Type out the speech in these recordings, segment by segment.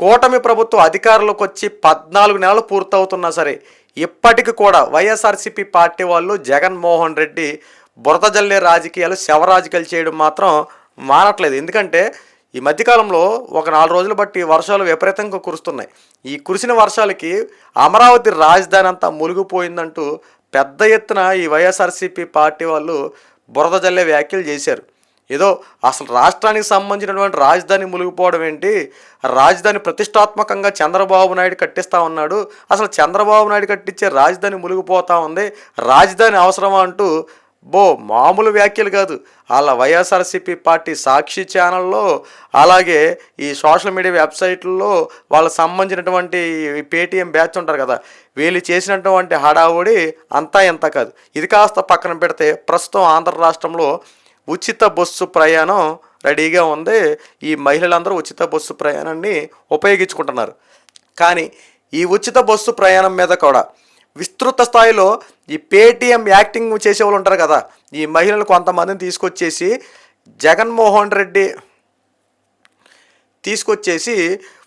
కూటమి ప్రభుత్వం అధికారంలోకి వచ్చి పద్నాలుగు నెలలు పూర్తవుతున్నా సరే ఇప్పటికి కూడా వైఎస్ఆర్సీపీ పార్టీ వాళ్ళు జగన్మోహన్ రెడ్డి బురద జల్లే రాజకీయాలు శవ రాజకీయాలు చేయడం మాత్రం మానట్లేదు ఎందుకంటే ఈ మధ్యకాలంలో ఒక నాలుగు రోజులు బట్టి వర్షాలు విపరీతంగా కురుస్తున్నాయి. ఈ కురిసిన వర్షాలకి అమరావతి రాజధాని అంతా మునిగిపోయిందంటూ పెద్ద ఎత్తున ఈ వైఎస్ఆర్సీపీ పార్టీ వాళ్ళు బురద జల్లే వ్యాఖ్యలు చేశారు. ఏదో అసలు రాష్ట్రానికి సంబంధించినటువంటి రాజధాని మునిగిపోవడం ఏంటి? రాజధాని ప్రతిష్టాత్మకంగా చంద్రబాబు నాయుడు కట్టిస్తా ఉన్నాడు. అసలు చంద్రబాబు నాయుడు కట్టించే రాజధాని ములిగిపోతూ ఉంది. రాజధాని అవసరమా అంటూ బో మామూలు వ్యాఖ్యలు కాదు. వాళ్ళ వైఎస్ఆర్సీపీ పార్టీ సాక్షి ఛానల్లో అలాగే ఈ సోషల్ మీడియా వెబ్సైట్లలో వాళ్ళకి సంబంధించినటువంటి పేటీఎం బ్యాచ్ ఉంటారు కదా వీళ్ళు చేసినటువంటి హడావుడి అంతా ఎంత కాదు. ఇది కాస్త పక్కన పెడితే ప్రస్తుతం ఆంధ్ర రాష్ట్రంలో ఉచిత బస్సు ప్రయాణం రెడీగా ఉంది. ఈ మహిళలందరూ ఉచిత బస్సు ప్రయాణాన్ని ఉపయోగించుకుంటున్నారు. కానీ ఈ ఉచిత బస్సు ప్రయాణం మీద కూడా విస్తృత స్థాయిలో ఈ పేటీఎం యాక్టింగ్ చేసేవాళ్ళు ఉంటారు కదా ఈ మహిళలు కొంతమందిని తీసుకొచ్చేసి జగన్మోహన్ రెడ్డి తీసుకొచ్చేసి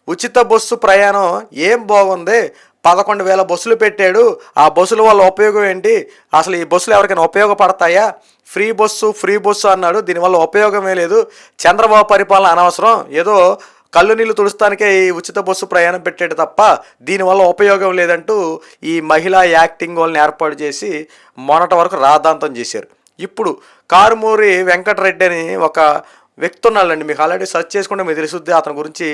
ఉచిత బస్సు ప్రయాణం ఏం బాగుంది పదకొండు వేల బస్సులు పెట్టాడు. ఆ బస్సుల వల్ల ఉపయోగం ఏంటి? అసలు ఈ బస్సులు ఎవరికైనా ఉపయోగపడతాయా? ఫ్రీ బస్సు ఫ్రీ బస్సు అన్నాడు. దీనివల్ల ఉపయోగమే లేదు. చంద్రబాబు పరిపాలన అనవసరం. ఏదో కళ్ళు నీళ్ళు తుడుస్తానికే ఈ ఉచిత బస్సు ప్రయాణం పెట్టాడు తప్ప దీనివల్ల ఉపయోగం లేదంటూ ఈ మహిళా యాక్టింగ్ వాళ్ళని ఏర్పాటు చేసి మొన్నటి వరకు రాద్ధాంతం చేశారు. ఇప్పుడు కారుమూరి వెంకటరెడ్డి అని ఒక వ్యక్తి ఉన్నాడండి. మీకు ఆల్రెడీ సెర్చ్ చేసుకుంటే మీకు తెలుసుద్ది అతని గురించి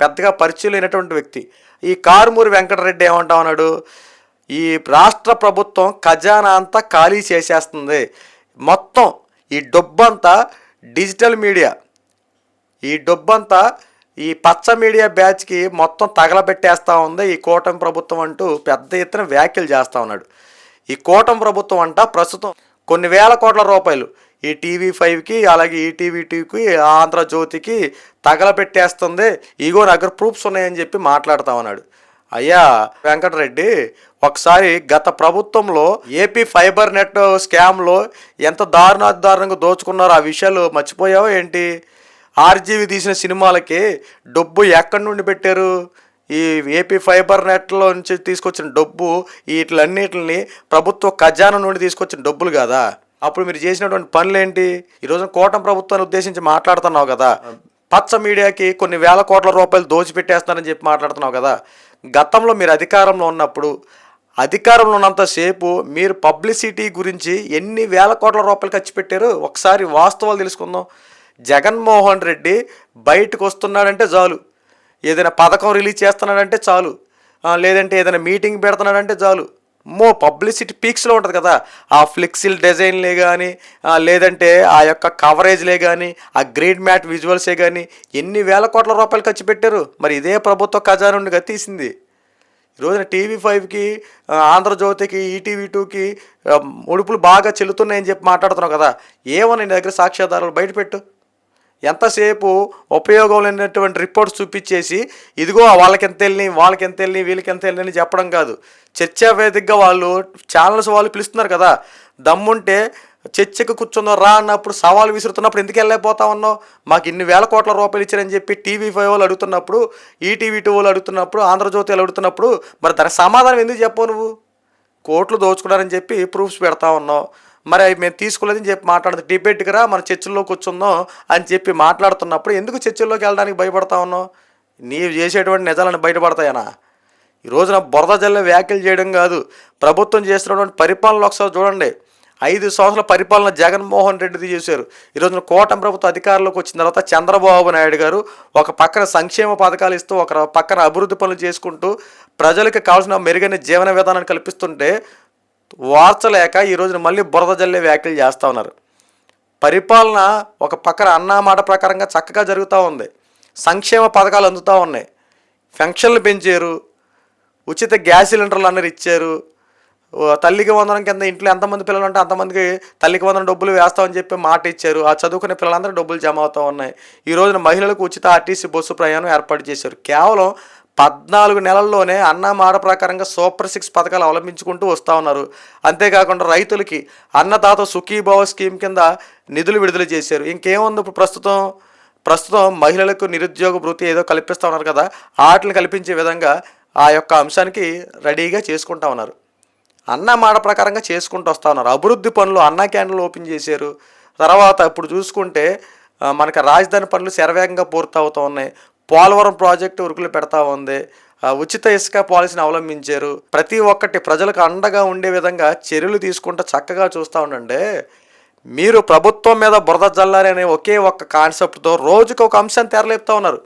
పెద్దగా పరిచయం లేనటువంటి వ్యక్తి. ఈ కారుమూరి వెంకటరెడ్డి ఏమంటా ఉన్నాడు ఈ రాష్ట్ర ప్రభుత్వం ఖజానా అంతా ఖాళీ చేసేస్తుంది. మొత్తం ఈ డబ్బంతా డిజిటల్ మీడియా. ఈ డబ్బంతా ఈ పచ్చ మీడియా బ్యాచ్కి మొత్తం తగలబెట్టేస్తూ ఉంది. ఈ కూటమి ప్రభుత్వం అంటూ పెద్ద ఎత్తున వ్యాఖ్యలు చేస్తూ ఉన్నాడు. ఈ కూటమి ప్రభుత్వం అంట ప్రస్తుతం కొన్ని వేల కోట్ల రూపాయలు ఈ టీవీ ఫైవ్కి అలాగే ఈటీవీ టూకి ఆంధ్రజ్యోతికి తగలబెట్టేస్తుంది. ఇగో నా ప్రూఫ్స్ ఉన్నాయని చెప్పి మాట్లాడుతా ఉన్నాడు. అయ్యా వెంకటరెడ్డి ఒకసారి గత ప్రభుత్వంలో ఏపీ ఫైబర్ నెట్ స్కామ్లో ఎంత దారుణ దారుణంగా దోచుకున్నారో ఆ విషయాలు మర్చిపోయావో ఏంటి? ఆర్జీవి తీసిన సినిమాలకి డబ్బు ఎక్కడి నుండి పెట్టారు? ఈ ఏపీ ఫైబర్ నెట్లో నుంచి తీసుకొచ్చిన డబ్బు వీటిలన్నిటిని ప్రభుత్వ ఖజానా నుండి తీసుకొచ్చిన డబ్బులు కదా? అప్పుడు మీరు చేసినటువంటి పనులు ఏంటి ఈరోజు కోటం ప్రభుత్వాన్ని ఉద్దేశించి మాట్లాడుతున్నావు కదా. పచ్చ మీడియాకి కొన్ని వేల కోట్ల రూపాయలు దోచిపెట్టేస్తున్నారని చెప్పి మాట్లాడుతున్నావు కదా. గతంలో మీరు అధికారంలో ఉన్నప్పుడు అధికారంలో ఉన్నంతసేపు మీరు పబ్లిసిటీ గురించి ఎన్ని వేల కోట్ల రూపాయలు ఖర్చు పెట్టారు ఒకసారి వాస్తవాలు తెలుసుకుందాం. జగన్మోహన్ రెడ్డి బయటకు వస్తున్నాడంటే చాలు. ఏదైనా పథకం రిలీజ్ చేస్తున్నాడంటే చాలు. లేదంటే ఏదైనా మీటింగ్ పెడుతున్నాడంటే చాలు. మో పబ్లిసిటీ పీక్స్లో ఉంటుంది కదా. ఆ ఫ్లెక్సిల్ డిజైన్లే కానీ లేదంటే ఆ యొక్క కవరేజ్లే కానీ ఆ గ్రీడ్ మ్యాట్ విజువల్సే కానీ ఎన్ని వేల కోట్ల రూపాయలు ఖర్చు పెట్టారు. మరి ఇదే ప్రభుత్వ ఖజానా నుండి తీసింది ఈరోజున రోజున టీవీ ఫైవ్కి ఆంధ్రజ్యోతికి ఈటీవీ టూకి ముడుపులు బాగా చెల్లుతున్నాయని చెప్పి మాట్లాడుతున్నావు కదా. ఏమో నీ దగ్గర సాక్ష్యాధారాలు బయటపెట్టు ఎంతసేపు ఉపయోగం లేనటువంటి రిపోర్ట్స్ చూపించేసి ఇదిగో వాళ్ళకి ఎంత వెళ్ళి వాళ్ళకి ఎంత వెళ్ళి వీళ్ళకి ఎంత వెళ్ళి అని చెప్పడం కాదు. చర్చావేదికగా వాళ్ళు ఛానల్స్ వాళ్ళు పిలుస్తున్నారు కదా. దమ్ముంటే చర్చకు కూర్చుందో రా అన్నప్పుడు సవాల్ విసురుతున్నప్పుడు ఎందుకు వెళ్ళలేకపోతా ఉన్నావు? మాకు ఇన్ని వేల కోట్ల రూపాయలు ఇచ్చారని చెప్పి టీవీ ఫైవ్ వాళ్ళు అడుగుతున్నప్పుడు ఈటీవీ టూ వాళ్ళు అడుగుతున్నప్పుడు ఆంధ్రజ్యోతి వాళ్ళు అడుగుతున్నప్పుడు మరి దానికి సమాధానం ఎందుకు చెప్పవు నువ్వు? కోట్లు దోచుకున్నారని చెప్పి ప్రూఫ్స్ పెడతా ఉన్నావు. మరి అవి మేము తీసుకోలేదని చెప్పి మాట్లాడదు. డిబేట్కి రా మన చర్చిల్లో కూర్చుందాం అని చెప్పి మాట్లాడుతున్నప్పుడు ఎందుకు చర్చిల్లోకి వెళ్ళడానికి భయపడతా ఉన్నావు? నీవు చేసేటువంటి నిజాలను బయటపడతాయనా? ఈ రోజున బురద జల్లె వ్యాఖ్యలు చేయడం కాదు. ప్రభుత్వం చేస్తున్నటువంటి పరిపాలన ఒకసారి చూడండి. ఐదు సంవత్సరాల పరిపాలన జగన్మోహన్ రెడ్డిది చేశారు. ఈరోజున కోటం కూటమి ప్రభుత్వ అధికారంలోకి వచ్చిన తర్వాత చంద్రబాబు నాయుడు గారు ఒక పక్కన సంక్షేమ పథకాలు ఇస్తూ ఒక పక్కన అభివృద్ధి పనులు చేసుకుంటూ ప్రజలకు కావాల్సిన మెరుగైన జీవన విధానాన్ని కల్పిస్తుంటే వార్చలేక ఈ రోజున మళ్ళీ బురద జల్లే వ్యాఖ్యలు చేస్తూ ఉన్నారు. పరిపాలన ఒక పక్కన అన్నా మాట ప్రకారంగా చక్కగా జరుగుతూ ఉంది. సంక్షేమ పథకాలు అందుతూ ఉన్నాయి. ఫంక్షన్లు పెంచారు. ఉచిత గ్యాస్ సిలిండర్లు అన్నారు ఇచ్చారు. తల్లికి వందనం కింద ఇంట్లో ఎంతమంది పిల్లలు ఉంటే అంతమందికి తల్లికి వందనం డబ్బులు వేస్తామని చెప్పి మాట ఇచ్చారు. ఆ చదువుకునే పిల్లలందరూ డబ్బులు జమ అవుతూ ఉన్నాయి. ఈ రోజున మహిళలకు ఉచిత ఆర్టీసీ బస్సు ప్రయాణం ఏర్పాటు చేశారు. కేవలం పద్నాలుగు నెలల్లోనే అన్న మాట ప్రకారంగా సూపర్ సిక్స్ పథకాలు అవలంబించుకుంటూ వస్తూ ఉన్నారు. అంతేకాకుండా రైతులకి అన్నదాత సుఖీభావ స్కీమ్ కింద నిధులు విడుదల చేశారు. ఇంకేముంది ఇప్పుడు ప్రస్తుతం? ప్రస్తుతం మహిళలకు నిరుద్యోగ వృత్తి ఏదో కల్పిస్తూ ఉన్నారు కదా ఆటలు కల్పించే విధంగా ఆ యొక్క అంశానికి రెడీగా చేసుకుంటా ఉన్నారు. అన్న మాట ప్రకారంగా చేసుకుంటూ వస్తూ ఉన్నారు. అభివృద్ధి పనులు అన్న క్యాండిల్ ఓపెన్ చేశారు. తర్వాత ఇప్పుడు చూసుకుంటే మనకు రాజధాని పనులు శరవేగంగా పూర్తవుతూ ఉన్నాయి. పోలవరం ప్రాజెక్టు ఉరుకులు పెడతా ఉంది. ఉచిత ఇసుక పాలసీని అవలంబించారు. ప్రతి ఒక్కటి ప్రజలకు అండగా ఉండే విధంగా చర్యలు తీసుకుంటూ చక్కగా చూస్తూ ఉండండి. మీరు ప్రభుత్వం మీద బురద జల్లారి అనే ఒకే ఒక్క కాన్సెప్ట్తో రోజుకు ఒక అంశాన్ని తెరలేపుతా ఉన్నారు.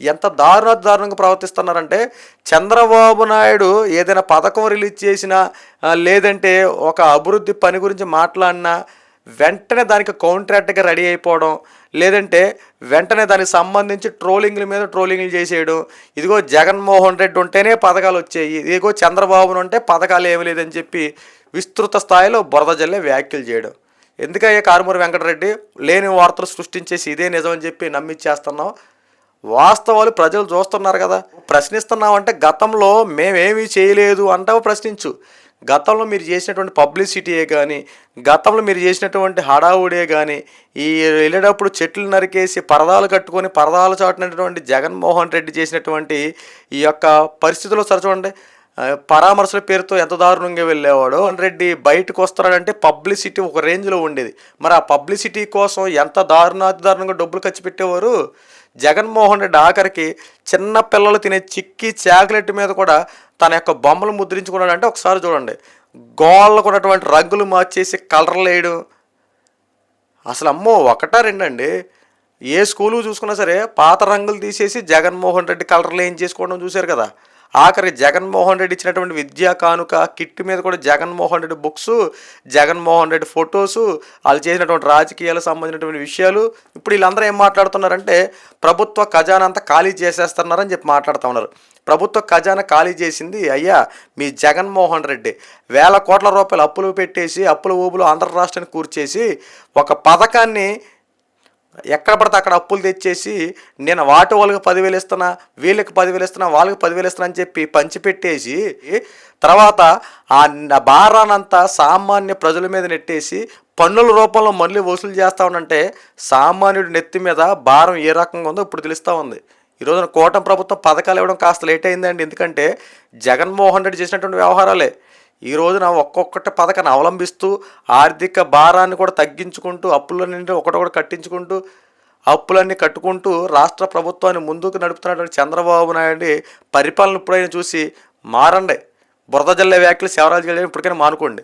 ఎంత దారుణ దారుణంగా ప్రవర్తిస్తున్నారంటే చంద్రబాబు నాయుడు ఏదైనా పథకం రిలీజ్ చేసినా లేదంటే ఒక అభివృద్ధి పని గురించి మాట్లాడినా వెంటనే దానికి కాంట్రాక్ట్గా రెడీ అయిపోవడం లేదంటే వెంటనే దానికి సంబంధించి ట్రోలింగ్ల మీద ట్రోలింగ్లు చేసేయడం ఇదిగో జగన్మోహన్ రెడ్డి ఉంటేనే పథకాలు వచ్చాయి ఇదిగో చంద్రబాబును ఉంటే పథకాలు ఏమి లేదని చెప్పి విస్తృత స్థాయిలో బురద జల్లే వ్యాఖ్యలు చేయడం. ఎందుకయ్యే కారుమూరి వెంకటరెడ్డి? లేని వార్తలు సృష్టించేసి ఇదే నిజం అని చెప్పి నమ్మిచ్చేస్తున్నాం వాస్తవాలు ప్రజలు చూస్తున్నారు కదా. ప్రశ్నిస్తున్నామంటే గతంలో మేమేమీ చేయలేదు అంటావు ప్రశ్నించు. గతంలో మీరు చేసినటువంటి పబ్లిసిటీయే కానీ గతంలో మీరు చేసినటువంటి హడావుడే కానీ ఈ వెళ్ళేటప్పుడు చెట్లు నరికేసి పరదాలు కట్టుకొని పరదాలు చాటినటువంటి జగన్మోహన్ రెడ్డి చేసినటువంటి ఈ యొక్క పరిస్థితుల్లో సరే చూడండి పరామర్శల పేరుతో ఎంత దారుణంగా వెళ్ళేవాడు. రెడ్డి బయటకు వస్తాడంటే పబ్లిసిటీ ఒక రేంజ్లో ఉండేది. మరి ఆ పబ్లిసిటీ కోసం ఎంత దారుణాతి దారుణంగా డబ్బులు ఖర్చు పెట్టేవారు? జగన్మోహన్ రెడ్డి ఆఖరికి చిన్న పిల్లలు తినే చిక్కి చాక్లెట్ మీద కూడా తన యొక్క బొమ్మలు ముద్రించుకున్నాడు అంటే ఒకసారి చూడండి. గోళ్ళకు ఉన్నటువంటి రంగులు మార్చేసి కలర్లు వేయడం అసలు అమ్మో ఒకటా రెండండి? ఏ స్కూలు చూసుకున్నా సరే పాత రంగులు తీసేసి జగన్మోహన్ రెడ్డి కలర్లు ఏం చేసుకోవడం చూశారు కదా. ఆఖరి జగన్మోహన్ రెడ్డి ఇచ్చినటువంటి విద్యా కానుక కిట్ మీద కూడా జగన్మోహన్ రెడ్డి బుక్స్ జగన్మోహన్ రెడ్డి ఫొటోస్ వాళ్ళు చేసినటువంటి రాజకీయాలకు సంబంధించినటువంటి విషయాలు. ఇప్పుడు వీళ్ళందరూ ఏం మాట్లాడుతున్నారంటే ప్రభుత్వ ఖజానా అంతా ఖాళీ చేసేస్తున్నారని చెప్పి మాట్లాడుతూ ఉన్నారు. ప్రభుత్వ ఖజానా ఖాళీ చేసింది అయ్యా మీ జగన్మోహన్ రెడ్డి. వేల కోట్ల రూపాయలు అప్పులు పెట్టేసి అప్పుల ఊబులు ఆంధ్ర రాష్ట్రాన్ని కూర్చేసి ఒక పథకాన్ని ఎక్కడ పడితే అక్కడ అప్పులు తెచ్చేసి నేను వాటి వాళ్ళకి పదివేలు ఇస్తున్నా వీళ్ళకి పదివేలు ఇస్తున్నా వాళ్ళకి పదివేలు ఇస్తున్నా అని చెప్పి పంచిపెట్టేసి తర్వాత ఆ భారానంతా సామాన్య ప్రజల మీద నెట్టేసి పన్నుల రూపంలో మళ్ళీ వసూలు చేస్తా ఉండంటే సామాన్యుడి నెత్తి మీద భారం ఏ రకంగా ఉందో ఇప్పుడు తెలుస్తూ ఉంది. ఈ రోజున కూటమి ప్రభుత్వం పథకాలు ఇవ్వడం కాస్త లేట్ అయిందండి. ఎందుకంటే జగన్మోహన్ రెడ్డి చేసినటువంటి వ్యవహారాలే. ఈ రోజున ఒక్కొక్కటి పథకాన్ని అవలంబిస్తూ ఆర్థిక భారాన్ని కూడా తగ్గించుకుంటూ అప్పులన్నింటినీ ఒకటొకటి కట్టించుకుంటూ అప్పులన్నీ కట్టుకుంటూ రాష్ట్ర ప్రభుత్వాన్ని ముందుకు నడుపుతున్నటువంటి చంద్రబాబు నాయుడు పరిపాలన ఇప్పుడైనా చూసి మారండి. బురద జల్లే వ్యాఖ్యలు శివరాజు గారు ఇప్పటికైనా మానుకోండి.